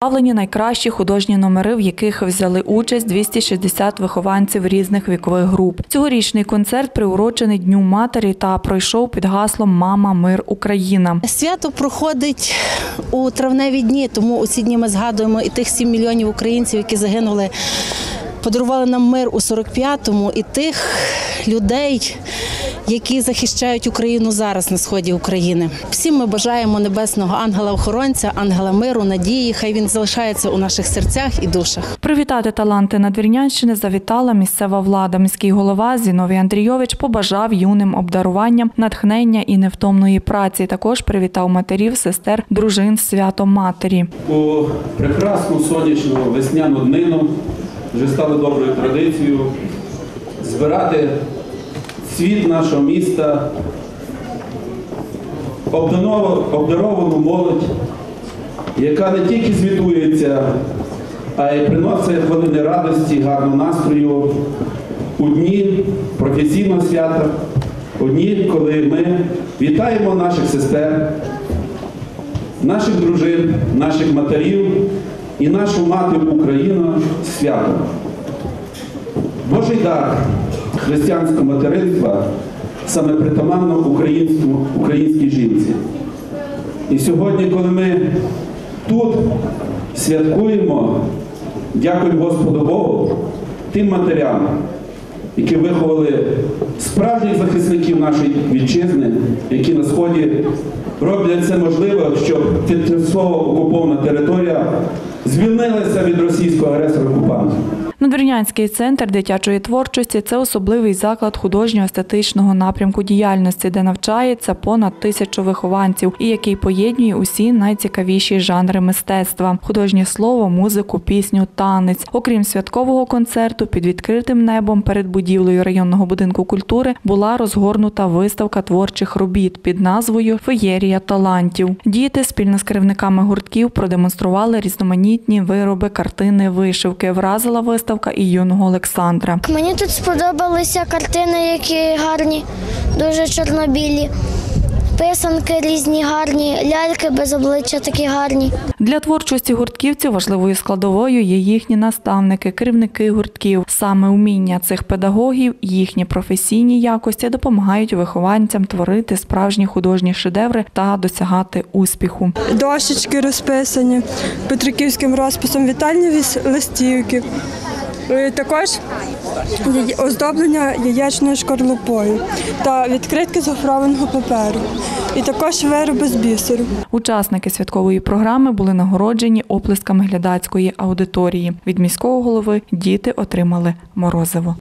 Представлені найкращі художні номери, в яких взяли участь 260 вихованців різних вікових груп. Цьогорічний концерт приурочений Дню матері та пройшов під гаслом Мама, мир, Україна. Свято проходить у травневі дні, тому у ці дні ми згадуємо і тих 7 мільйонів українців, які загинули, подарували нам мир у 45-му, і тих людей, які захищають Україну зараз на сході України. Всім ми бажаємо небесного ангела-охоронця, ангела миру, надії. Хай він залишається у наших серцях і душах. Привітати таланти Надвірнянщини завітала місцева влада. Міський голова Зіновій Андрійович побажав юним обдаруванням натхнення і невтомної праці. Також привітав матерів, сестер, дружин з святом матері. У прекрасну сонячну весняну днину вже стало доброю традицією збирати світ нашого міста, обдаровану молодь, яка не тільки звітується, а й приносить хвилини радості, гарного настрою у дні професійного свята, у дні, коли ми вітаємо наших сестер, наших дружин, наших матерів і нашу матір Україну святом. Божий дар християнського материнства саме притаманно українській жінці. І сьогодні, коли ми тут святкуємо, дякуємо Господу Богу, тим матерям, які виховали справжніх захисників нашої вітчизни, які на сході роблять це можливо, щоб тимчасово окупована територія звільнилася від російського агресора-окупанта. Надвірнянський центр дитячої творчості це особливий заклад художньо-естетичного напрямку діяльності, де навчається понад тисячу вихованців і який поєднує усі найцікавіші жанри мистецтва: художнє слово, музику, пісню, танець. Окрім святкового концерту, під відкритим небом перед будівлею районного будинку культури була розгорнута виставка творчих робіт під назвою Феєрія талантів. Діти спільно з керівниками гуртків продемонстрували різноманітні вироби, картини, вишивки. Вразила виставка і юного Олександра. Мені тут сподобалися картини, які гарні, дуже чорнобілі. Писанки різні гарні, ляльки без обличчя такі гарні. Для творчості гуртківців важливою складовою є їхні наставники, керівники гуртків. Саме уміння цих педагогів, їхні професійні якості допомагають вихованцям творити справжні художні шедеври та досягати успіху. дощечки розписані петриківським розписом, вітальні листівки. Е, Також оздоблення яєчною шкарлупою та відкритки з гофрованого паперу. І також вироби з бісеру. Учасники святкової програми були нагороджені оплесками глядацької аудиторії. Від міського голови діти отримали морозиво.